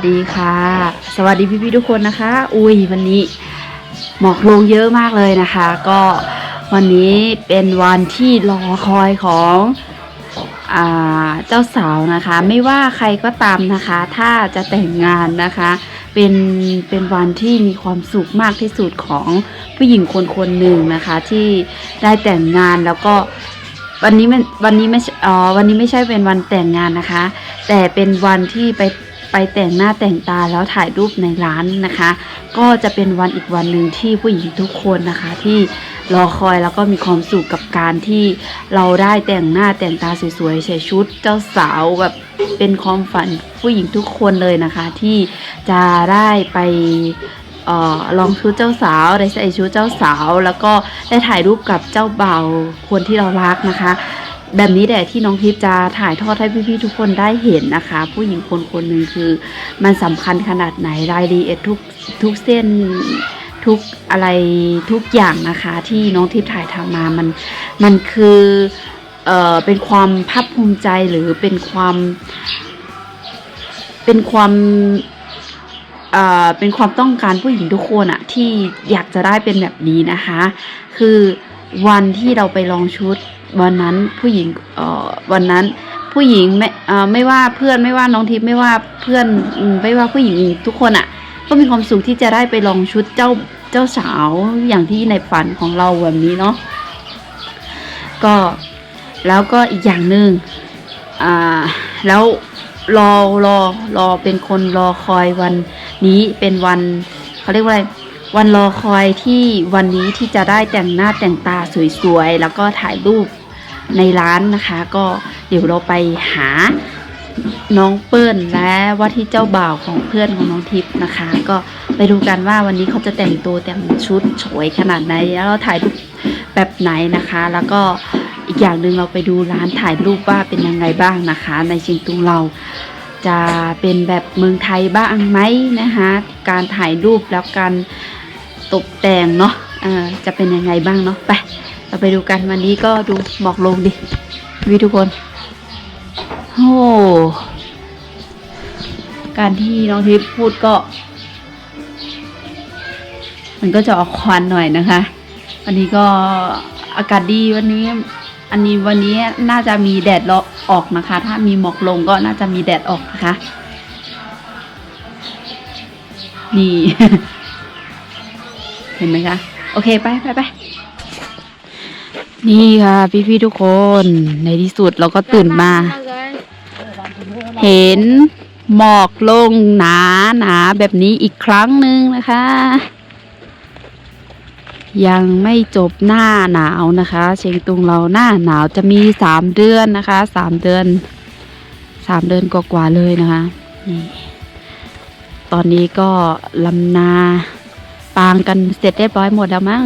สวัสดีค่ะ สวัสดีพี่ๆทุกคนนะคะ อุ้ยวันนี้หมอกลงเยอะมากเลยนะคะ ก็วันนี้เป็นวันที่รอคอยของอ่าเจ้าสาวนะคะ ไม่ว่าใครก็ตามนะคะ ถ้าจะแต่งงานนะคะ เป็นเป็นวันที่มีความสุขมากที่สุดของผู้หญิงคนคนหนึ่งนะคะ ที่ได้แต่งงานแล้วก็วันนี้มันวันนี้ไม่อ๋อวันนี้ไม่ใช่เป็นวันแต่งงานนะคะ แต่เป็นวันที่ไป ไปแต่งหน้าแต่งตาแล้วถ่ายรูปในร้านนะคะ ก็จะเป็นวันอีกวันหนึ่งที่ผู้หญิงทุกคนนะคะที่รอคอยแล้วก็มีความสุขกับการที่เราได้แต่งหน้าแต่งตาสวยๆใส่ชุดเจ้าสาวแบบเป็นความฝันผู้หญิงทุกคนเลยนะคะ ที่จะได้ไปออลองชุดเจ้าสาวได้ใส่ชุดเจ้าสาว แล้วก็ได้ถ่ายรูปกับเจ้าบ่าวคนที่เรารักนะคะ แบบนี้แหละที่น้องทิพย์จะถ่ายทอดให้พี่ๆทุกคนได้เห็นนะคะ ผู้หญิงคนคนหนึ่งคือ มันสำคัญขนาดไหนรายละเอียดทุกทุกเส้นทุกอะไรทุกอย่างนะคะ ที่น้องทิพย์ถ่ายทำมามันมันคือเอ่อเป็นความภาคภูมิใจหรือเป็นความ เป็นความเอ่อเป็นความต้องการผู้หญิงทุกคนอะที่อยากจะได้เป็นแบบนี้นะคะ คือวันที่เราไปลองชุด วันนั้นผู้หญิงเออวันนั้นผู้หญิงไม่เอ่อไม่ว่าเพื่อนไม่ว่าน้องทิพย์ไม่ว่าเพื่อนไม่ว่าผู้หญิงทุกคนอะ่ะ ก็มีความสุขที่จะได้ไปลองชุดเจ้าเจ้าสาวอย่างที่ในฝันของเราแบบนี้เนาะก็แล้วก็อีกอย่างหนึ่งอ่าแล้วรอรอรอเป็นคนรอคอยวันนี้เป็นวันเขาเรียกว่าอะไรวันรอคอยที่วันนี้ที่จะได้แต่งหน้าแต่งตาสวยๆ แล้วก็ถ่ายรูป ในร้านนะคะ ก็เดี๋ยวเราไปหาน้องเปิ้ลและว่าที่เจ้าบ่าวของเพื่อนของน้องทิพย์นะคะ ก็ไปดูกันว่าวันนี้เขาจะแต่งตัวแต่งชุดสวยขนาดไหนแล้วเราถ่ายรูปแบบไหนนะคะ แล้วก็อีกอย่างหนึ่งเราไปดูร้านถ่ายรูปว่าเป็นยังไงบ้างนะคะ ในเชียงตุงเราจะเป็นแบบเมืองไทยบ้างไหมนะคะ การถ่ายรูปแล้วการตกแต่งเนาะเอ่อจะเป็นยังไงบ้างเนาะไป เราไปดูกันวันนี้ก็ดูหมอกลงดิวิทุกคนโอ้การที่น้องทิพย์พูดก็ มันก็จะออกควันหน่อยนะคะวันนี้ก็อากาศดีวันนี้ อันนี้วันนี้น่าจะมีแดดออกนะคะ ถ้ามีหมอกลงก็น่าจะมีแดดออกนะคะ นี่ เห็นไหมคะ โอเค ไปไปไป นี่ค่ะ พี่ๆทุกคนในที่สุดเราก็ตื่นมา เห็นหมอกลงหนาหนาแบบนี้อีกครั้งหนึ่งนะคะ ยังไม่จบหน้าหนาวนะคะ เชียงตุงเราหน้าหนาวจะมีสามเดือนนะคะสามเดือนสามเดือนกว่าๆเลยนะคะนี่ตอนนี้ก็ลำนาปางกันเสร็จเรียบร้อยหมดแล้วมั้ง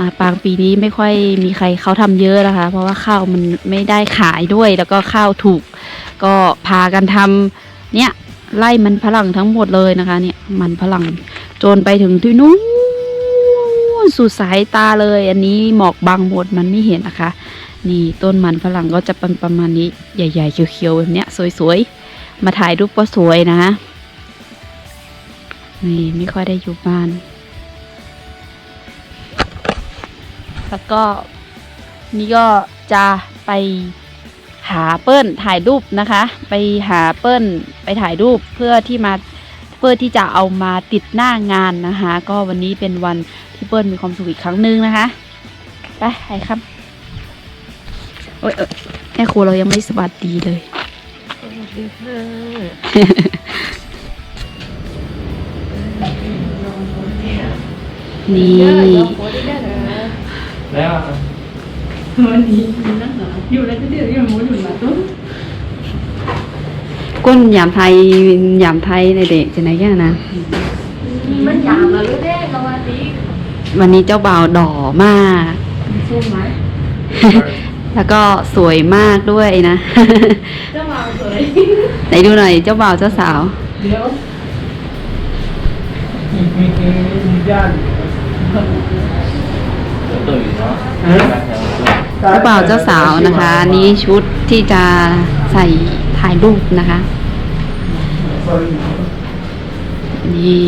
นาปางปีนี้ไม่ค่อยมีใครเขาทำเยอะนะคะ เพราะว่าข้าวมันไม่ได้ขายด้วย แล้วก็ข้าวถูก ก็พากันทำเนี่ยไล่มันฝรั่งทั้งหมดเลยนะคะ เนี่ยมันฝรั่งจนไปถึงที่นู้นสุดสายตาเลย อันนี้หมอกบังหมดมันไม่เห็นนะคะ นี่ต้นมันฝรั่งก็จะเป็นประมาณนี้ใหญ่ๆเขียวๆแบบเนี้ยสวยๆมาถ่ายรูปก็สวยนะนี่ไม่ค่อยได้อยู่บ้าน แล้วก็นี่ก็จะไปหาเปิ้ลถ่ายรูปนะคะ ไปหาเปิ้ลไปถ่ายรูปเพื่อที่มาเพื่อที่จะเอามาติดหน้างานนะคะ ก็วันนี้เป็นวันที่เปิ้ลมีความสุขอีกครั้งหนึ่งนะคะไปไอ้ครับโอ้ยแม่ครูเรายังไม่สวัสดีเลยสวัสดีค่ะนี่ แล้ววันนี้มีนักหนาอยู่แล้วก็เดี๋ยวยังมูอยู่มาตุ้มก้นยามไทยยามไทยในเด็กจะไหนแก่นะมันหยาบมาเลยเด้สวัสดีวันนี้เจ้าบ่าวดอมากสู้ไหมแล้วก็สวยมากด้วยนะ เจ้าบ่าวสวย ไหนดูหน่อยเจ้าบ่าวเจ้าสาว เดี๋ยวย่าน ตื่นเนาะเจ้าบ่าวเจ้าสาวนะคะ นี่ชุดที่จะใส่ถ่ายรูปนะคะ นี่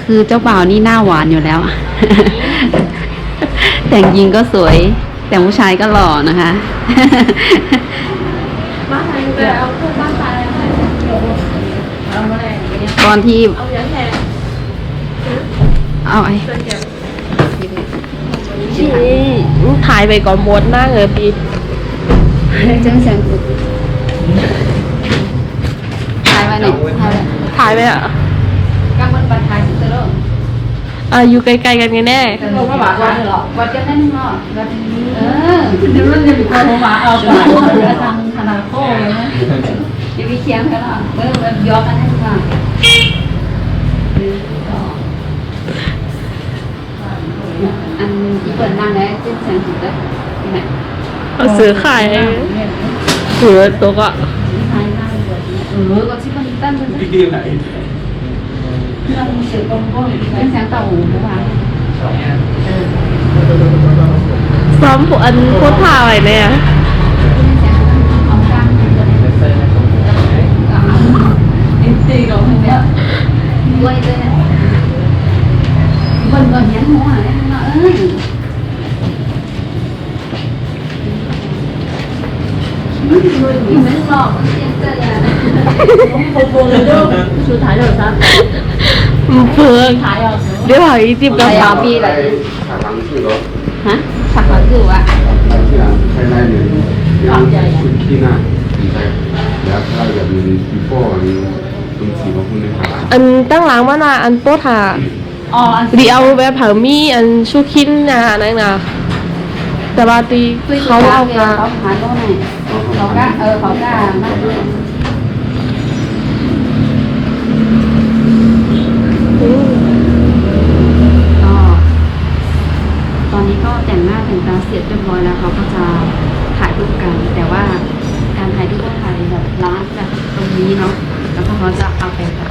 คือเจ้าบ่าวนี่หน้าหวานอยู่แล้ว แต่งยิงก็สวย แต่งผู้ชายก็หล่อนะคะบ้านไทยไปเอาพวกบ้านไทยอะไรเอาอะไรอย่างเงี้ยตอนที่เอาอย่างแทนเอาไอ้เสื้อเก็บ chị ถ่าย về còn muốn na người bị เจ้าแสงกุดถ่ายไว้หน่อยถ่ายไว้ถ่ายไปอะกำมันปัดถ่ายสุดเลยอะอยู่ไกลๆกันไงแน่เราก็บอกว่าหรอวัดกันได้นึงหรอวัดเออเดี๋ยวเราจะไปคนมาเอาไปทางธนาคารเลยนะอย่าไปเคียงกันหรอเออมันยอกันให้ฟังอั เปิดนั่งแล้วเจ้าแสงกุดได้ที่ไหนเอาซื้อขายถือตัวก็ถ่ายหน้าเปิดเออก็ที่มันตั้งเป็นพี่กี้ไหนเราเสือกงก้นเป็นแสงเต่าหูป่ะซ้อมผู้อันพูดถ่ายไว้เนี่ยเอากล้ามเปิดเซ่นะตรงนี้อินซีเราเนี่ยด้วยด้วยนะบนก่อนยันหัวเลยนะเอ้ยอยู่ไม่หลอกเสียงเตือนโปรโปรเลย เดี๋ยวซักเพื่อนท้ายเอาเดี๋ยวหายจิบกับยาสาวปีเลยขาทางชื่อรถฮะสักหลังอยู่อะทางที่หลังใช้ได้เลยเดี๋ยวคุณที่หน้าใช่แล้วถ้าอยากมี before อันนี้คุณสีของคุณในขาอันตั้งหลังมานะอันโป๊ถ่าอ๋ออันดีเอาแบบเผามีอันชูคินนะนั่นนะ แต่ว่าตีเขาเอาเขากาเขาหาตัวไหนเขากล้าเออเขากล้ามาด้วยอืมก็ตอนนี้ก็แต่งหน้าแต่งตาเสร็จเรียบร้อยแล้วเขาก็จะถ่ายรูปกัน แต่ว่าการถ่ายรูปก็ถ่ายแบบร้านแบบตรงนี้เนาะแล้วก็เขาจะเอาไปแบบ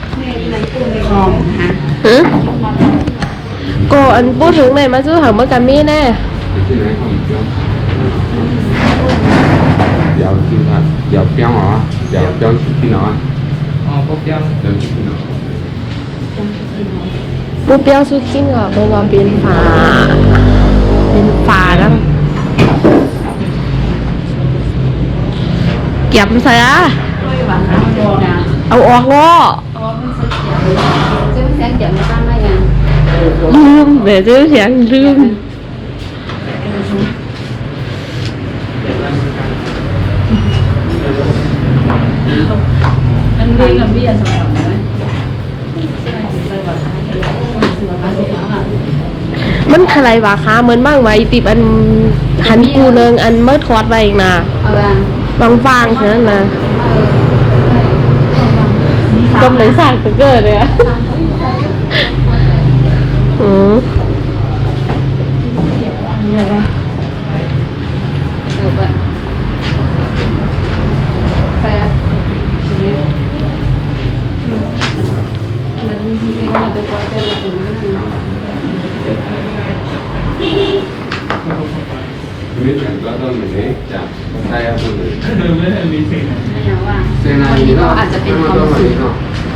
คอมนะคะฮะก็อันพูดถึงไหนมาซื้อหาเมื่อกันมีแน่ ที่ไหนของ คือว่าเดี๋ยวเปี้ยงเหรอเดี๋ยวเปี้ยงที่ไหนอ๋อพบยังเดี๋ยวที่ไหนปูเปียวซูคินก็เป็นว่าเป็นฝาเป็นฝาแล้วเก็บใส่อะด้วยหวานน้ำโดนะเอาออกล้อเพราะว่ามันสุดเสียงเจ้าแสงเจ็บไม่ตั้งได้ยังลืมเดี๋ยวจะเสียงลืม อันนี้กับพี่อันสมัยก่อนไหมมันอะไรวะคะเหมือนบ้างไว้ติบอันหันกูเนิงอันเมื่อทอดไว้อีกนะเอาละบางฟางๆเท่านั้นนะต้มไหนสั่งก็เกิดเลยอะอืมเออแบบแฟร์มันมีเงินไปปล่อยแต่ละคนไม่รู้ ไม่ถึงก็ต้องหนนี้จะใช่ครับคุณไม่ได้มีสิ่งไม่รู้ว่าเซนาวันอีนี้ก็อาจจะเป็นความต้สุขเนาะ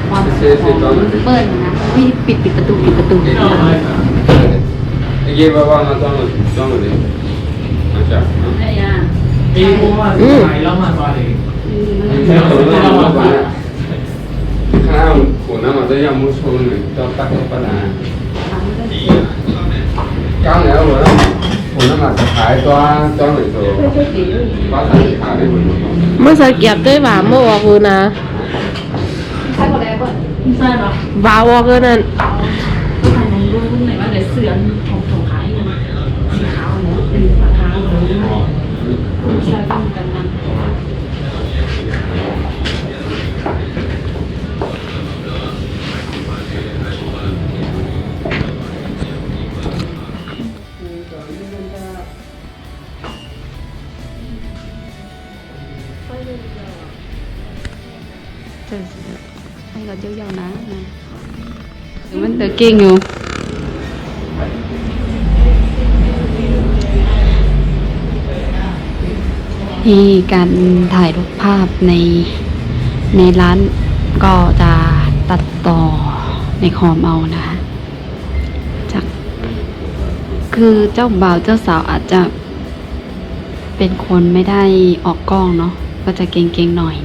ความสุขของเปิ้ลนะวิปิดปิดประตูปิดประตูไอ้เกี่ยวกับว่าเราต้องต้องเลยมาจากเนาะไอ้ยามีพวกว่าสมัยเรามาตอนเด็กไม่ต้องเรามาบ้านข้าวหัวน้ำมันจะยังมุ่งชนเลยต้องตักต้องปนาก้าวแล้วเหัวน้ำหัวน้ำมันจะขายตัวตัวหนึ่งตัวว่าขายขายได้หมดเมื่อสเก็บด้วยว่าเมื่อวอกคือนะใช่หมดแล้วเปิ้ลใช่เนาะวาวอกคือนั่นก็ถ่ายในรูปไหนว่าเดี๋ยวเสือของ ก่งอยู่นี่การถ่ายรูปภาพในในร้านก็จะตัดต่อในคอมเอานะคะจากคือเจ้าบ่าวเจ้าสาวอาจจะเป็นคนไม่ได้ออกกล้องเนาะก็จะเก่งๆหน่อย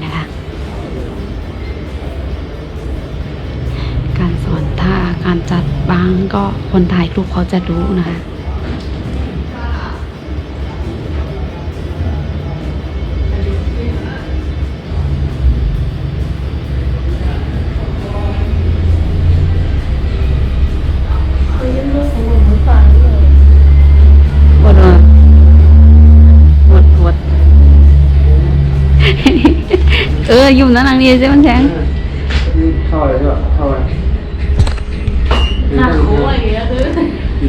าการจัดบางก็คนถ่ายรูปเขาจะรู้นะคะปวดหัวปวดปวดเอออยู่นั่นนางนี่ใช่ไหมแทงเข้าเลยใช่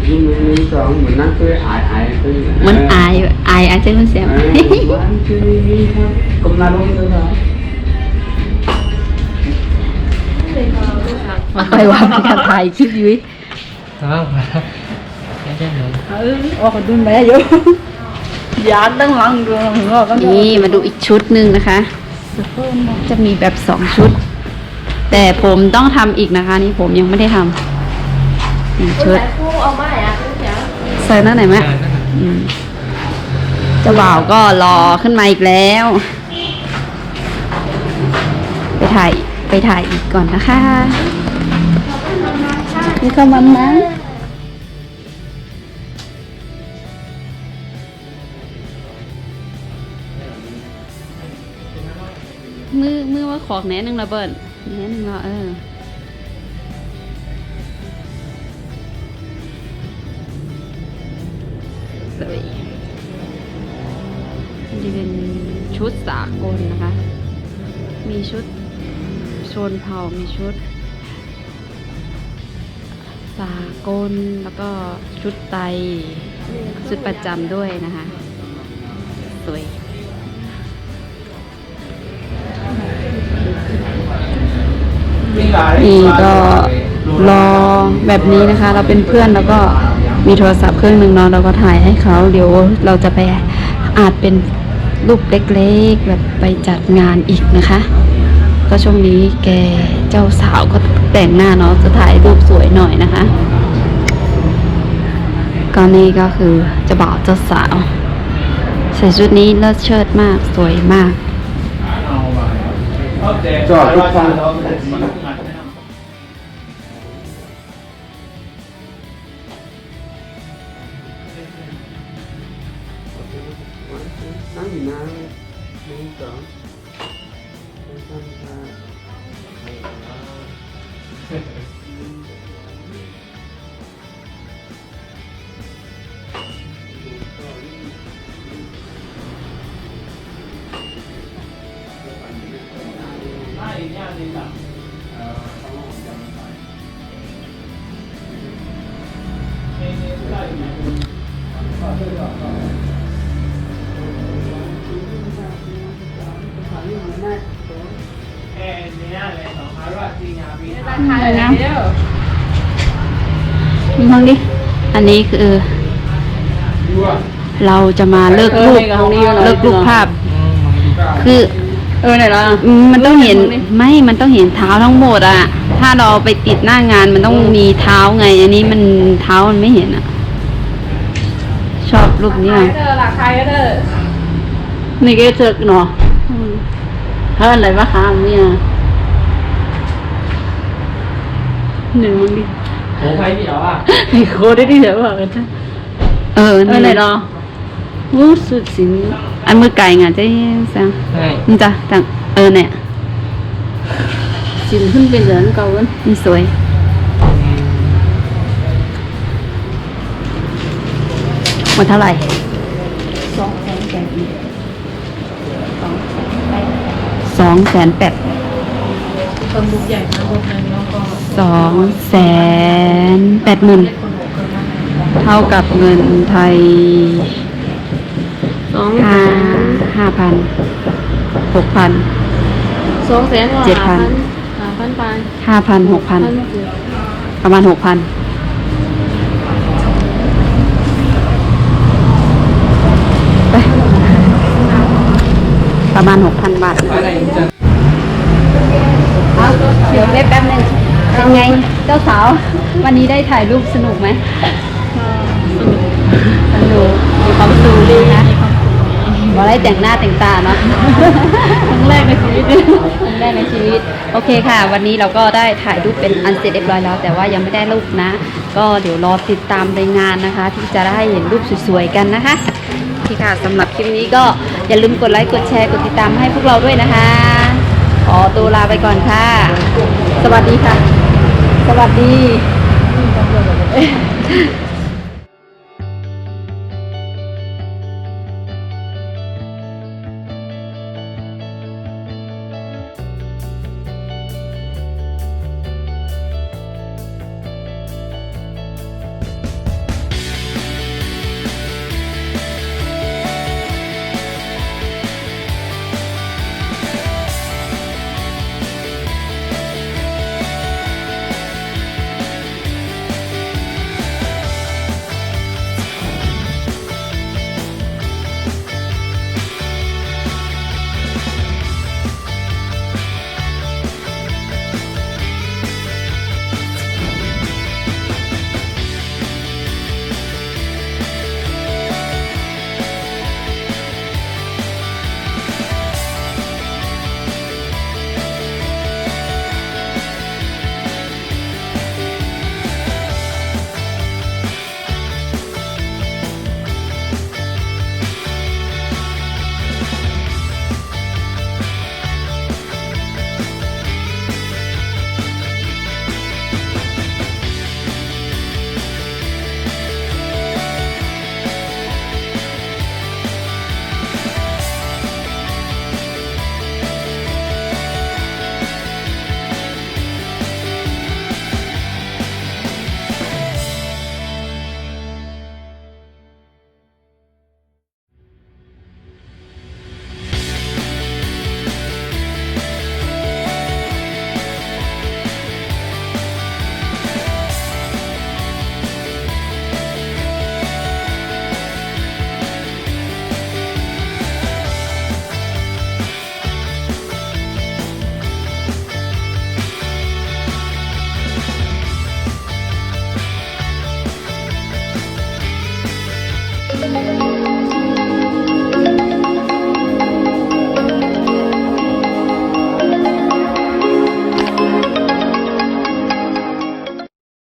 ยู่ที่มือหนึ่งสองเหมือนนั่งตัวอายอายตัวเหมันอายอายอายใช่ไหมแซมวันที่ครับกำลังลงเลยนะมาคอยว่ามีการถ่ายคลิปอยู่อ้าวไม่ใช่หนูนี่มาดูอีกชุดหนึ่งนะคะ จะมีแบบสองชุด แต่ผมต้องทำอีกนะคะ นี่ผมยังไม่ได้ทำหนึ่งชุดคู่ เอามาอะเดี๋ยวใส่หน้าไหนไหมอืมเจ้าบ่าวก็รอขึ้นมาอีกแล้ว ไปถ่ายไปถ่ายอีกก่อนนะคะนี่เข้ามานะมือมือว่าขอกแหนหนึ่งระเบิดแหนหนึ่งละเออ สากลนะคะ มีชุดชนเผ่ามีชุด สากลแล้วก็ชุดไตชุดประจำด้วยนะคะ สวยนี่ก็รอแบบนี้นะคะ เราเป็นเพื่อนแล้วก็มีโทรศัพท์เครื่องหนึ่งนาะเราก็ถ่ายให้เขาเดี๋ยวเราจะไปอาจเป็น รูปเล็กๆ แบบไปจัดงานอีกนะคะ ก็ช่วงนี้แกเจ้าสาวก็แต่งหน้าเนาะจะถ่ายรูปสวยหน่อยนะคะ ก็นี่ก็คือเจะบ่าวเจ้าสาว ใส่ชุดนี้เลิศเชิดมากสวยมาก จอดทุกฟังนั่ อะไรนะมองดิ อันนี้คือเราจะมาเลิกรูปเลิกรูปภาพ คือเออไหนล่ะอืมมันต้องเห็นไม่มันต้องเห็นเท้าทั้งหมดอะถ้าเราไปติดหน้างานมันต้องมีเท้าไง อันนี้มันเท้ามันไม่เห็นอะช อบรูปนี้ใครอะก็เธอหลักใครก็เธอนี่ก็เจอเนาะเฮ้ยอะไรวะคะเนี่ยหนึ่งมึงดิโอ้ใครเดียวอะไอ้โคได้ที่เดี๋ยวบอกกันจ้ะเออนี่ไหนรอรู้สึกสิงอันมือไก่งานจะสังใช่นี่จ้ะจังเออเนี่ยสินขึ้นเป็นเหรียญเก่ากันนี่สวย มดเท่าไหร่สองแสนแปดเพิ่มบุกใหญ่นะบุกหนึ่งแล้วก็สองแสนแปดหมื่นเท่ากับเงินไทยสองห้าห้าพันหกพัน สองแสนกว่าเจ็ดพันหาพันไปห้าพันหกพัน ประมาณหกพัน ประมาณหกพันบาทเอาเดี๋ยวแป๊บแป๊บนึงเป็นไงเจ้าสาว วันนี้ได้ถ่ายรูปสนุกไหมสนุกมีความสุขดีนะบอได้แต่งหน้าแต่งตาเนาะครั้งแรกในชีวิตครั้งแรกในชีวิต โอเคค่ะ วันนี้เราก็ได้ถ่ายรูปเป็นอันเสร็จเรียบร้อยแล้ว แต่ว่ายังไม่ได้รูปนะ ก็เดี๋ยวรอติดตามในงานนะคะ ที่จะได้เห็นรูปสวยๆกันนะคะ เคค่ะสำหรับคลิปนี้ก็อย่าลืมกดไลค์กดแชร์กดติดตามให้พวกเราด้วยนะคะขอตัวลาไปก่อนค่ะ สวัสดีค่ะ สวัสดี